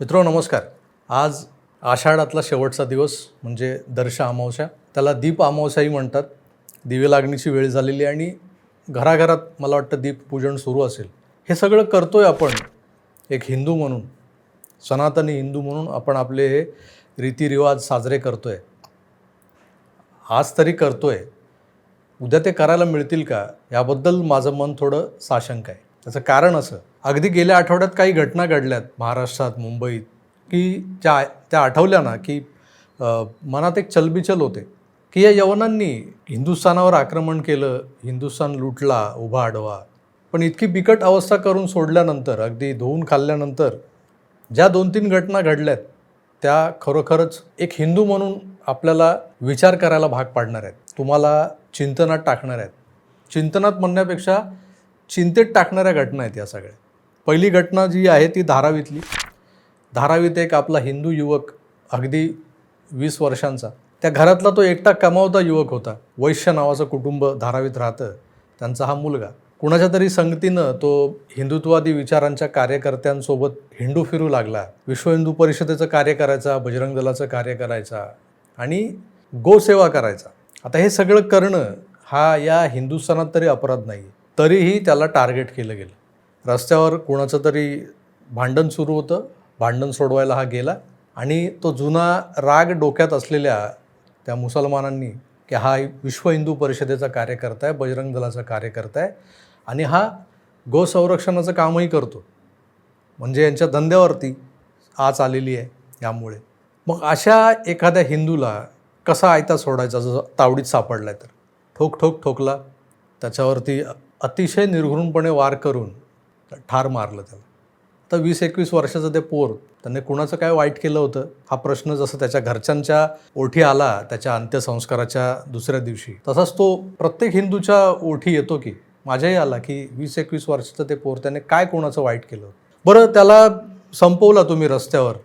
मित्रो नमस्कार. आज आषाढातला शेवटचा दिवस म्हणजे दर्श अमावस्या. त्याला दीप अमावस्याही म्हणतात. दिवे लागणीची वेळ झालेली आणि घराघरात मला वाटतं दीप पूजन सुरू असेल. हे सगळं करतोय आपण एक हिंदू म्हणून सनातनी हिंदू म्हणून आपण आपले हे रीतिरिवाज साजरे करतोय. आज तरी करतोय. उद्या ते करायला मिळतील का? याबद्दल माझं मन थोडं साशंक आहे. त्याचं कारण असं. अगदी गेल्या आठवड्यात काही घटना घडल्यात महाराष्ट्रात मुंबईत की ज्या त्या आठवल्या ना की मनात एक चलबिचल होते की या यवनांनी हिंदुस्थानावर आक्रमण केलं हिंदुस्थान लुटला उभा आडवा. पण इतकी बिकट अवस्था करून सोडल्यानंतर अगदी धुवून खाल्ल्यानंतर ज्या दोन तीन घटना घडल्यात त्या खरोखरच एक हिंदू म्हणून आपल्याला विचार करायला भाग पाडणार आहेत. तुम्हाला चिंतनात टाकणार आहेत. चिंतनात म्हणण्यापेक्षा चिंतेत टाकणाऱ्या घटना आहेत या सगळ्या. पहिली घटना जी आहे ती धारावीतली. धारावीत एक आपला हिंदू युवक अगदी वीस वर्षांचा त्या घरातला तो एकटा कमावता युवक होता. वैश्य नावाचं कुटुंब धारावीत राहतं. त्यांचा हा मुलगा. कुणाच्या तरी संगतीनं तो हिंदुत्वादी विचारांच्या कार्यकर्त्यांसोबत हिंडू फिरू लागला. विश्व हिंदू परिषदेचं कार्य करायचा बजरंग दलाचं कार्य करायचा आणि गोसेवा करायचा. आता हे सगळं करणं हा या हिंदुस्थानात तरी अपराध नाही तरीही त्याला टार्गेट केलं गेलं. रस्त्यावर कोणाचं तरी भांडण सुरू होतं भांडण सोडवायला हा गेला आणि तो जुना राग डोक्यात असलेल्या त्या मुसलमानांनी की हा विश्व हिंदू परिषदेचा कार्यकर्ता आहे बजरंग दलाचा कार्यकर्ता आहे आणि हा गोसंरक्षणाचं कामही करतो. म्हणजे यांच्या धंद्यावरती आज आलेली आहे यामुळे. मग अशा एखाद्या हिंदूला कसा आयता सोडायचा? जसं तावडीत सापडला आहे तर. ठोक ठोक ठोकला. त्याच्यावरती अतिशय निर्घृणपणे वार करून ठार मारलं त्याला. तर वीस एकवीस वर्षाचं ते पोर त्याने कुणाचं काय वाईट केलं होतं? हा प्रश्न जसं त्याच्या घरच्यांच्या ओठी आला त्याच्या अंत्यसंस्काराच्या दुसऱ्या दिवशी तसाच तो प्रत्येक हिंदूच्या ओठी येतो की माझ्याही आला की वीस एकवीस वर्षाचं ते पोर त्याने काय कोणाचं वाईट केलं बरं त्याला संपवला तुम्ही रस्त्यावर.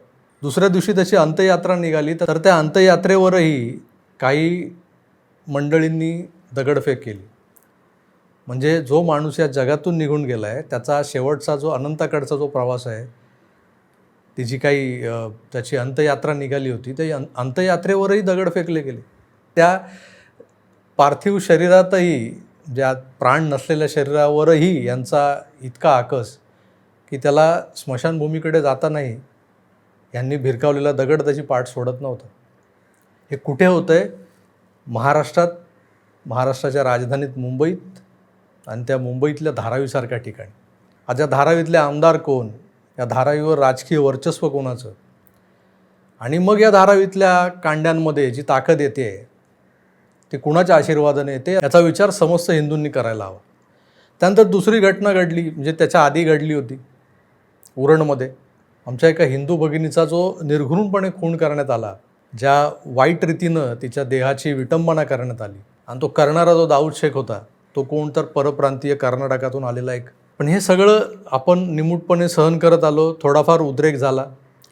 दुसऱ्या दिवशी त्याची अंत्ययात्रा निघाली तर त्या अंत्ययात्रेवरही काही मंडळींनी दगडफेक केली. म्हणजे जो माणूस या जगातून निघून गेला आहे त्याचा शेवटचा जो अनंताकडचा जो प्रवास आहे ती जी काही त्याची अंतयात्रा निघाली होती ते अं- दगड फेकले गेले. त्या पार्थिव शरीरातही ज्या प्राण नसलेल्या शरीरावरही यांचा इतका आकस की त्याला स्मशानभूमीकडे जातानाही यांनी भिरकावलेला दगड त्याची पाठ सोडत नव्हता. हे कुठे होतं आहे महाराष्ट्रात महाराष्ट्राच्या राजधानीत मुंबईत आणि त्या मुंबईतल्या धारावीसारख्या ठिकाणी. आज या धारावीतले आमदार कोण? या धारावीवर राजकीय वर्चस्व कोणाचं? आणि मग या धारावीतल्या कांड्यांमध्ये जी ताकद येते ती कुणाच्या आशीर्वादाने येते याचा विचार समस्त हिंदूंनी करायला हवा. त्यानंतर दुसरी घटना घडली म्हणजे त्याच्या आधी घडली होती उरणमध्ये. आमच्या एका हिंदू भगिनीचा जो निर्घृणपणे खून करण्यात आला ज्या वाईट रीतीनं तिच्या देहाची विटंबना करण्यात आली आणि तो करणारा जो दाऊद शेख होता तो कोण तर परप्रांतीय कर्नाटकातून आलेला एक. पण हे सगळं आपण निमूटपणे सहन करत आलो थोडाफार उद्रेक झाला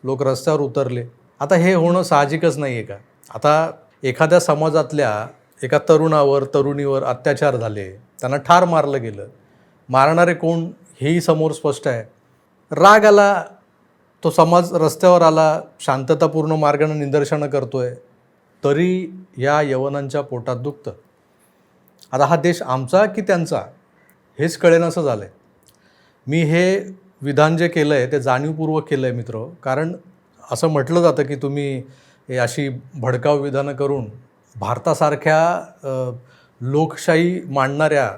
लोक रस्त्यावर उतरले. आता हे होणं साहजिकच नाही आहे का? आता एखाद्या समाजातल्या एका तरुणावर तरुणीवर अत्याचार झाले त्यांना ठार मारलं गेलं. मारणारे कोण हेही समोर स्पष्ट आहे. राग आला तो समाज रस्त्यावर आला शांततापूर्ण मार्गाने निदर्शनं करतोय. तरी या यवनांच्या पोटात दुखतं. आता हा देश आमचा की त्यांचा? हेच कळेनासं झालं आहे मी हे विधान जे केलं आहे ते जाणीवपूर्वक केलं आहे मित्र. कारण असं म्हटलं जातं की तुम्ही हे अशी भडकाव विधानं करून भारतासारख्या लोकशाही मांडणाऱ्या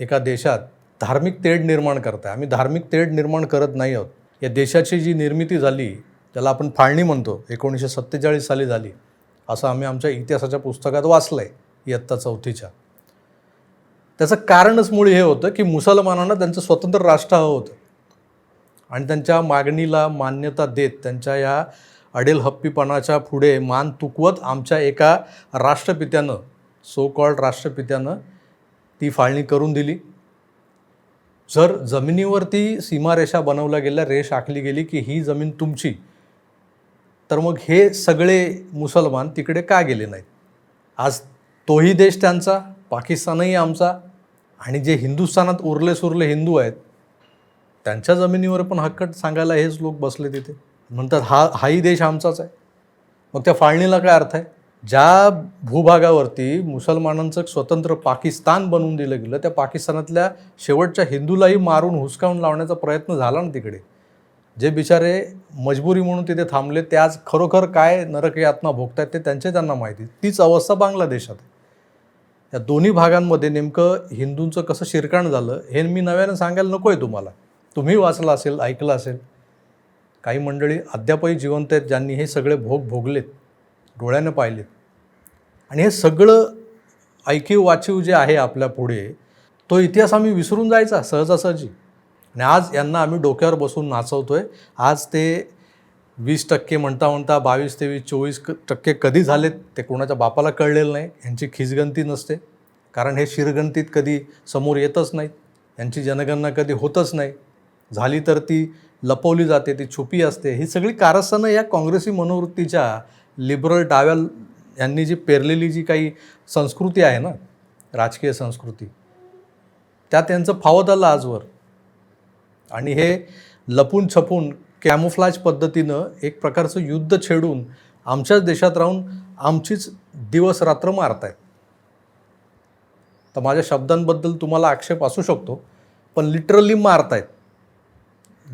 एका देशात धार्मिक तेढ निर्माण करताय. आम्ही धार्मिक तेढ निर्माण करत नाही आहोत. या देशाची जी निर्मिती झाली त्याला आपण फाळणी म्हणतो. एकोणीसशे सत्तेचाळीस साली झाली. असं आम्ही आमच्या इतिहासाच्या पुस्तकात वाचलं आहे इयत्ता चौथीच्या. त्याचं कारणच मुळे हे होतं की मुसलमानांना त्यांचं स्वतंत्र राष्ट्र हवं होतं. आणि त्यांच्या मागणीला मान्यता देत त्यांच्या या अडेल हप्पीपणाच्या पुढे मान तुकवत आमच्या एका राष्ट्रपित्यानं सो कॉल्ड राष्ट्रपित्यानं ती फाळणी करून दिली. जर जमिनीवरती सीमारेषा बनवल्या गेल्या रेष आखली गेली की ही जमीन तुमची तर मग हे सगळे मुसलमान तिकडे का गेले नाहीत? आज तोही देश त्यांचा पाकिस्तानही आमचा आणि जे हिंदुस्थानात उरले सुरले हिंदू आहेत त्यांच्या जमिनीवर पण हक्कट सांगायला हेच लोक बसले तिथे. म्हणतात हा हाही देश आमचाच आहे. मग त्या फाळणीला काय अर्थ आहे? ज्या भूभागावरती मुसलमानांचं स्वतंत्र पाकिस्तान बनवून दिलं गेलं त्या पाकिस्तानातल्या शेवटच्या हिंदूलाही मारून हुसकावून लावण्याचा प्रयत्न झाला ना तिकडे. जे बिचारे मजबुरी म्हणून तिथे थांबले ते आज खरोखर काय नरकयातना भोगतायत ते त्यांचे त्यांना माहिती. तीच अवस्था बांगलादेशात आहे. या दोन्ही भागांमध्ये नेमकं हिंदूंचं कसं शिरकाण झालं हे मी नव्यानं सांगायला नको आहे तुम्हाला. तुम्ही वाचलं असेल ऐकलं असेल. काही मंडळी अद्यापही जिवंत आहेत ज्यांनी हे सगळे भोग भोगलेत डोळ्यानं पाहिलेत. आणि हे सगळं ऐकीव वाचीव जे आहे आपल्या पुढे तो इतिहास आम्ही विसरून जायचा सहजासहजी. आणि आज यांना आम्ही डोक्यावर बसून नाचवतो आहे आज ते वीस टक्के म्हणता म्हणता बावीस तेवीस चोवीस टक्के कधी झालेत ते कोणाच्या बापाला कळलेलं नाही यांची खिजगंती नसते. कारण हे शिरगंतीत कधी समोर येतच नाहीत यांची जनगणना कधी होतच नाही. झाली तर ती लपवली जाते ती छुपी असते. ही सगळी कारस्थानं या काँग्रेसी मनोवृत्तीच्या लिबरल डाव्या यांनी जी पेरलेली जी काही संस्कृती आहे ना राजकीय संस्कृती त्या त्यांचं फावत आलं आजवर. आणि हे लपून छपून कॅमोफ्लाज पद्धतीनं एक प्रकारचं युद्ध छेडून आमच्याच देशात राहून आमचीच दिवस रात्र मारतायत. तर माझ्या शब्दांबद्दल तुम्हाला आक्षेप असू शकतो पण लिटरली मारतायत.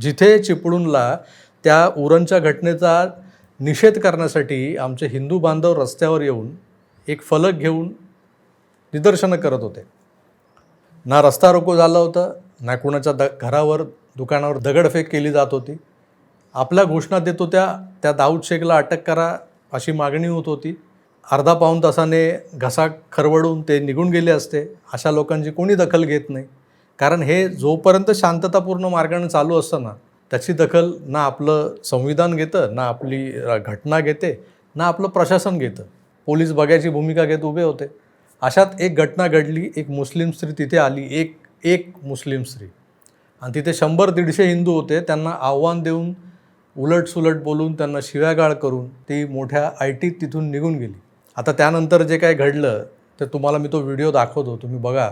जिथे चिपळूणला त्या उरणच्या घटनेचा निषेध करण्यासाठी आमचे हिंदू बांधव रस्त्यावर येऊन एक फलक घेऊन निदर्शनं करत होते. ना रस्ता रोको झाला होता ना कुणाच्या द घरावर दुकानावर दगडफेक केली जात होती. आपल्या घोषणा देत होत्या त्या दाऊद शेखला अटक करा अशी मागणी होत होती. अर्धा पाऊण तासाने घसा खरवडून ते निघून गेले असते अशा लोकांची कोणी दखल घेत नाही. कारण हे जोपर्यंत शांततापूर्ण मार्गाने चालू असतं ना त्याची दखल ना आपलं संविधान घेतं ना आपली घटना घेते ना आपलं प्रशासन घेतं. पोलीस बघायची भूमिका घेत उभे होते. अशात एक घटना घडली एक मुस्लिम स्त्री तिथे आली एक एक मुस्लिम स्त्री. आणि तिथे शंभर दीडशे हिंदू होते त्यांना आव्हान देऊन उलटसुलट बोलून त्यांना शिव्यागाळ करून ती मोठ्या आय टीत तिथून निघून गेली. आता त्यानंतर जे काय घडलं ते तुम्हाला मी तो व्हिडिओ दाखवतो तुम्ही बघा.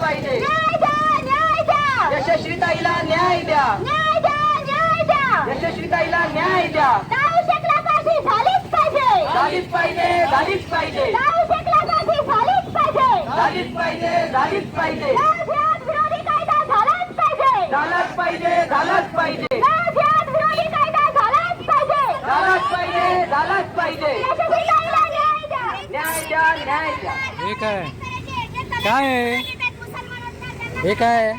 पाहिजे. यशस्वीताईला न्याय द्या. न्याय द्या न्याय द्या. यशस्वीताईला न्याय द्या. झालीच पाहिजे. झालीच पाहिजे झालीच पाहिजे. झालीच पाहिजे. झालीच पाहिजे झालीच पाहिजे. लाचलुचपत विरोधी कायदा झालाच पाहिजे. झालंच पाहिजे झालंच पाहिजे. लाचलुचपत विरोधी कायदा झालाच पाहिजे. झालंच पाहिजे झालंच पाहिजे. यशस्वीताईला न्याय द्या. न्याय द्या हे काय? काय? आहे हे काय?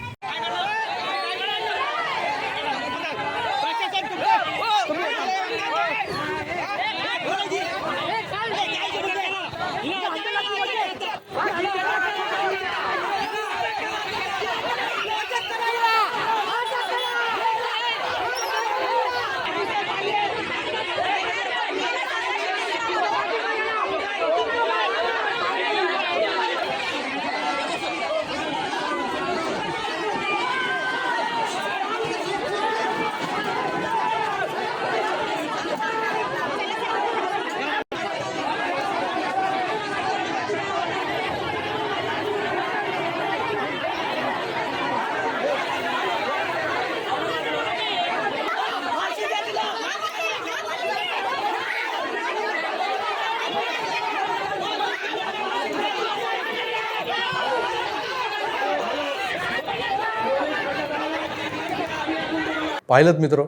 पाहिलं मित्र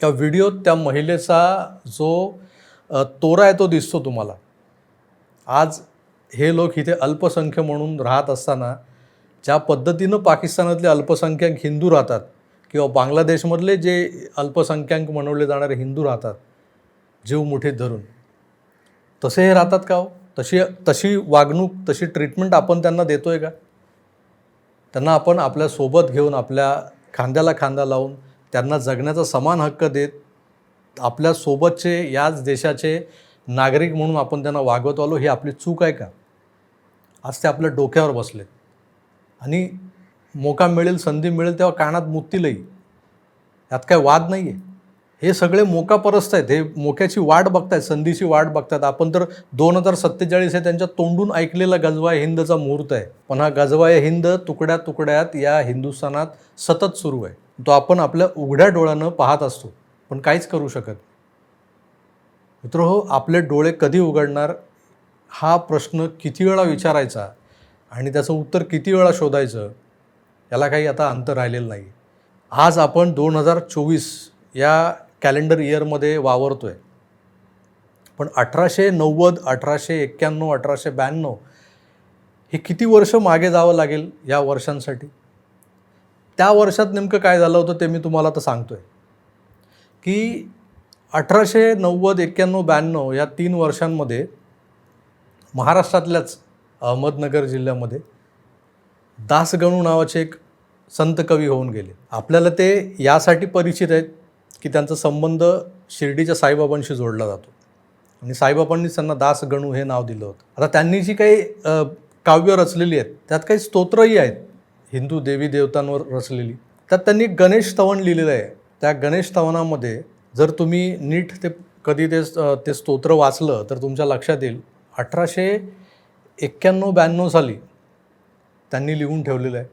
त्या व्हिडिओत त्या महिलेचा जो तोरा आहे तो दिसतो तुम्हाला. आज हे लोक इथे अल्पसंख्य म्हणून राहत असताना ज्या पद्धतीनं पाकिस्तानातले अल्पसंख्याक हिंदू राहतात किंवा बांगलादेशमधले जे अल्पसंख्याक म्हणवले जाणारे हिंदू राहतात जीव मुठीत धरून तसे हे राहतात का हो? तशी तशी वागणूक तशी ट्रीटमेंट आपण त्यांना देतो आहे का? त्यांना आपण आपल्यासोबत घेऊन आपल्या खांद्याला खांदा लावून त्यांना जगण्याचा समान हक्क देत आपल्यासोबतचे याच देशाचे नागरिक म्हणून आपण त्यांना वागवत आलो ही आपली चूक आहे का? आज ते आपल्या डोक्यावर बसले आणि मोका मिळेल संधी मिळेल तेव्हा कानात मुत्तीलही यात काय वाद नाही आहे हे सगळे मोका परस्त आहेत. हे मोक्याची वाट बघतायत संधीची वाट बघतायत. आपण तर दोन हजार सत्तेचाळीस हे त्यांच्या तोंडून ऐकलेला गजवाय हिंदचा मुहूर्त आहे. पण हा गजवाय हिंद तुकड्या तुकड्यात या हिंदुस्थानात सतत सुरू आहे. तो आपण आपल्या उघड्या डोळ्यानं पाहत असतो. पण काहीच करू शकत मित्र हो आपले डोळे कधी उघडणार? हा प्रश्न किती वेळा विचारायचा आणि त्याचं उत्तर किती वेळा शोधायचं? याला काही आता अंत राहिलेलं नाही आज आपण दोन हजार चोवीस या कॅलेंडर इयरमध्ये वावरतो आहे पण अठराशे नव्वद अठराशे एक्क्याण्णव अठराशे ब्याण्णव हे किती वर्ष मागे जावं लागेल या वर्षांसाठी? त्या वर्षात नेमकं काय झालं होतं ते मी तुम्हाला आता सांगतो आहे की अठराशे नव्वद एक्क्याण्णव ब्याण्णव या तीन वर्षांमध्ये महाराष्ट्रातल्याच अहमदनगर जिल्ह्यामध्ये दासगणू नावाचे एक संत कवी होऊन गेले. आपल्याला ते यासाठी परिचित आहेत. की त्यांचा संबंध शिर्डीच्या साईबाबांशी जोडला जातो. आणि साईबाबांनीच त्यांना दासगणू हे नाव दिलं होतं. आता त्यांनी जी काही काव्य रचलेली आहेत त्यात काही स्तोत्रही आहेत. हिंदू देवी देवतांवर रचलेली. त्यात त्यांनी गणेश स्तवन लिहिलेलं आहे. त्या गणेश स्तवनामध्ये जर तुम्ही नीट ते कधी ते ते स्तोत्र वाचलं तर तुमच्या लक्षात येईल अठराशे एक्क्याण्णव ब्याण्णव साली त्यांनी लिहून ठेवलेलं आहे.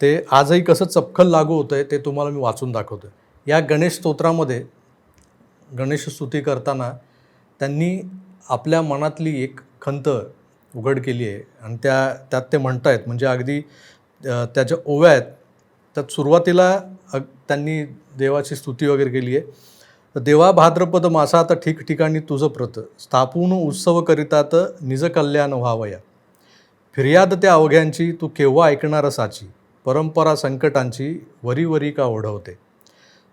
ते आजही कसं चपखल लागू होतं आहे ते तुम्हाला मी वाचून दाखवतो आहे या गणेश स्तोत्रामध्ये गणेश स्तुती करताना त्यांनी आपल्या मनातली एक खंत उघड केली आहे. आणि त्या त्यात ते म्हणत आहेत म्हणजे अगदी त्याच्या ओव्या आहेत त्यात सुरुवातीला अग त्यांनी देवाची स्तुती वगैरे केली आहे. तर देवा भाद्रपद मासात ठिकठिकाणी तुझं प्रत स्थापून उत्सव करितात निज कल्याण व्हावया. फिर्याद त्या अवघ्यांची तू केव्हा ऐकणार साची? परंपरा संकटांची वरी वरी का ओढवते?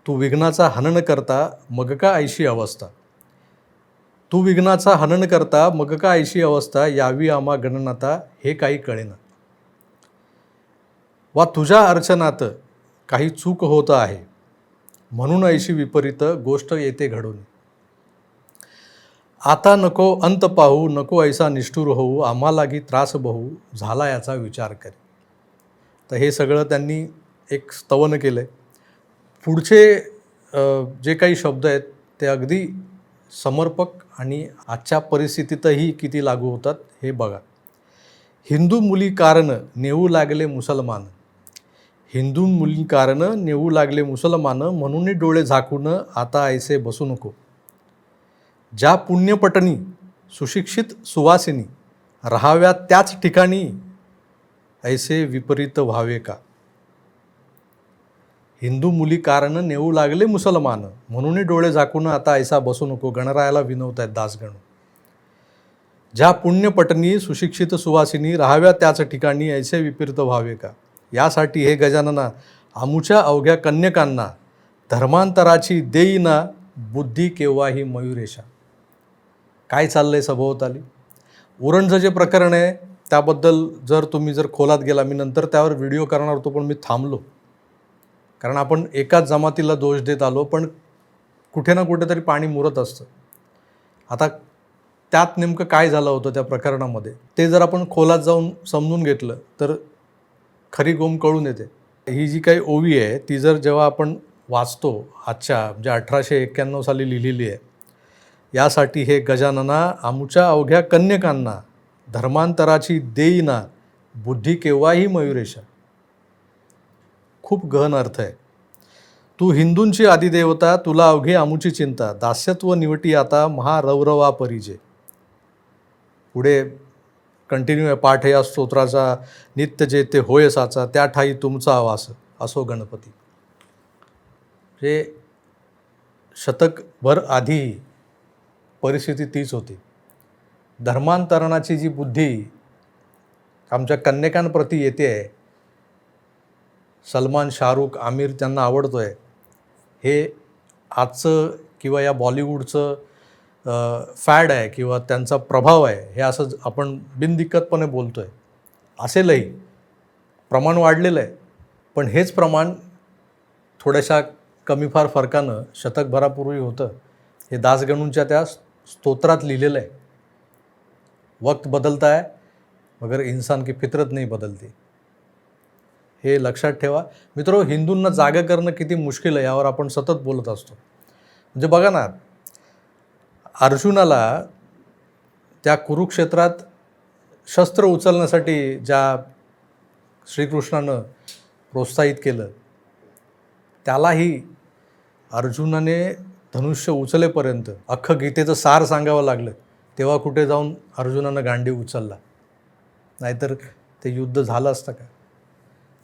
तू विघ्नाचा हनन करता मग का ऐशी अवस्था? तू विघ्नाचा हनन करता मग का ऐशी अवस्था यावी आम्हा गणनाता हे काही कळेना. वा तुझ्या अर्चनात काही चूक होत आहे. म्हणून ऐशी विपरीत गोष्ट येते घडून. आता नको अंत पाहू नको ऐसा निष्ठूर होऊ आम्हालागी त्रास बहू झाला याचा विचार करे. तर हे सगळं त्यांनी एक स्तवन केलं आहे पुढचे जे काही शब्द आहेत ते अगदी समर्पक आणि आजच्या परिस्थितीतही किती लागू होतात हे बघा. हिंदू मुली कारण नेऊ लागले मुसलमान. हिंदू मुली कारण नेऊ लागले मुसलमान म्हणूनही डोळे झाकून आता ऐसे बसू नको. ज्या पुण्यपटनी सुशिक्षित सुवासिनी राहाव्या त्याच ठिकाणी ऐसे विपरीत व्हावे का? हिंदू मुली कारण नेऊ लागले मुसलमान. म्हणूनही डोळे झाकून आता ऐसा बसू नको गणरायाला विनवत आहेत दासगणू. ज्या पुण्यपटनी सुशिक्षित सुवासिनी राहाव्या त्याच ठिकाणी ऐसे विपरीत व्हावे का? यासाठी हे गजानना आमुच्या अवघ्या कन्यकांना धर्मांतराची देईना बुद्धी केव्हाही मयुरेशा. काय चाललंय सभोवताली? उरणचं जे प्रकरण आहे त्याबद्दल जर तुम्ही जर खोलात गेला मी नंतर त्यावर व्हिडिओ करणार होतो पण मी थांबलो. कारण आपण एकाच जमातीला दोष देत आलो पण कुठे ना कुठेतरी पाणी मुरत असतं. आता त्यात नेमकं काय झालं होतं त्या प्रकरणामध्ये? ते जर आपण खोलात जाऊन समजून घेतलं तर खरी गोम कळून येते. ही जी काही ओवी आहे ती जर जेव्हा आपण वाचतो आजच्या म्हणजे अठराशे एक्क्याण्णव साली लिहिलेली आहे यासाठी हे गजानना आमच्या अवघ्या कन्यकांना धर्मांतराची देईना बुद्धी केव्हाही मयुरेशा खूप गहन अर्थ आहे. तू हिंदूंची आदिदेवता तुला अवघे आमुची चिंता दास्यत्व निवटी आता महारौरवा परिजे. पुढे कंटिन्यू आहे पाठ या स्तोत्राचा नित्य जे ते होय साचा त्या ठाई तुमचा आवास असो गणपती. हे शतकभर आधी परिस्थिती तीच होती. धर्मांतरणाची जी बुद्धी आमच्या कन्यकांप्रती येते आहे सलमान शाहरुख आमिर त्यांना आवडतो आहे हे आजचं किंवा या बॉलिवूडचं फॅड आहे किंवा त्यांचा प्रभाव आहे हे असं आपण बिनदिक्कतपणे बोलतो आहे असेलही प्रमाण वाढलेलं आहे. पण हेच प्रमाण थोड्याशा कमी फार फरकानं शतकभरापूर्वी होतं. हे दासगणूंच्या त्या स्तोत्रात लिहिलेलं आहे. वक्त बदलता है मगर इंसान की फितरत नहीं बदलती. हे लक्षात ठेवा. मित्र हिंदूंना जागा करणं किती मुश्किल आहे यावर आपण सतत बोलत असतो. म्हणजे बघा ना अर्जुनाला त्या कुरुक्षेत्रात शस्त्र उचलण्यासाठी ज्या श्रीकृष्णानं प्रोत्साहित केलं त्यालाही अर्जुनाने धनुष्य उचलेपर्यंत अख्खं गीतेचं सार सांगावं लागलं. तेव्हा कुठे जाऊन अर्जुनानं गांडी उचलला? नाहीतर ते युद्ध झालं असतं का?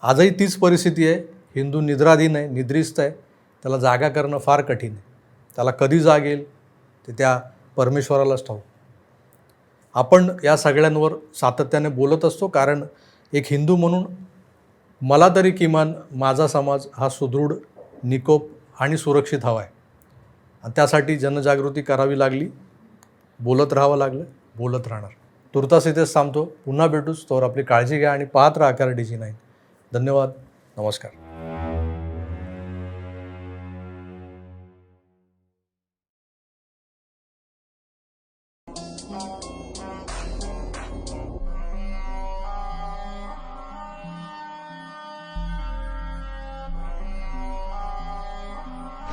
आजही तीच परिस्थिती आहे. हिंदू निद्राधीन आहे निद्रिस्त आहे. त्याला जागा करणं फार कठीण आहे. त्याला कधी जाग येईल ते त्या परमेश्वरालाच ठाऊ आपण या सगळ्यांवर सातत्याने बोलत असतो कारण एक हिंदू म्हणून मला तरी किमान माझा समाज हा सुदृढ निकोप आणि सुरक्षित हवा आहे. आणि त्यासाठी जनजागृती करावी लागली. बोलत राहावं लागलं बोलत राहणार. तुर्तास इथेच थांबतो. पुन्हा भेटूच. तोवर आपली काळजी घ्या आणि पाहत राहा कार डी जी नाईन. धन्यवाद. नमस्कार.